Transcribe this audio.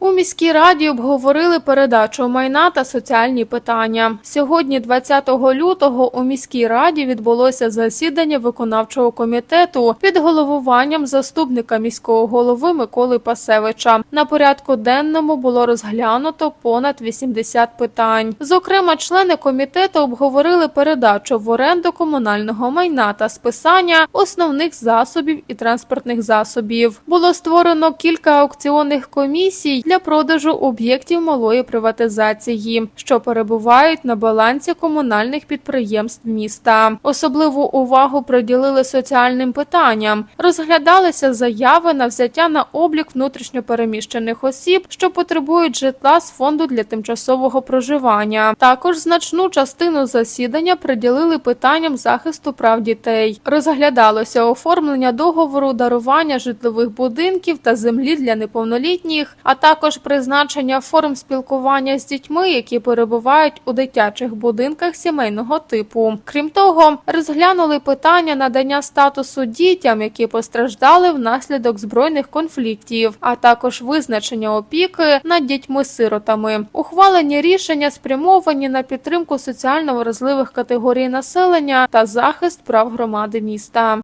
У міській раді обговорили передачу майна та соціальні питання. Сьогодні, 20 лютого, у міській раді відбулося засідання виконавчого комітету під головуванням заступника міського голови Миколи Пасевича. На порядку денному було розглянуто понад 80 питань. Зокрема, члени комітету обговорили передачу в оренду комунального майна та списання основних засобів і транспортних засобів. Було створено кілька аукціонних комісій для продажу об'єктів малої приватизації, що перебувають на балансі комунальних підприємств міста. Особливу увагу приділили соціальним питанням. Розглядалися заяви на взяття на облік внутрішньопереміщених осіб, що потребують житла з фонду для тимчасового проживання. Також значну частину засідання приділили питанням захисту прав дітей. Розглядалося оформлення договору дарування житлових будинків та землі для неповнолітніх, а також призначення форм спілкування з дітьми, які перебувають у дитячих будинках сімейного типу. Крім того, розглянули питання надання статусу дітям, які постраждали внаслідок збройних конфліктів, а також визначення опіки над дітьми-сиротами. Ухвалені рішення спрямовані на підтримку соціально вразливих категорій населення та захист прав громади міста.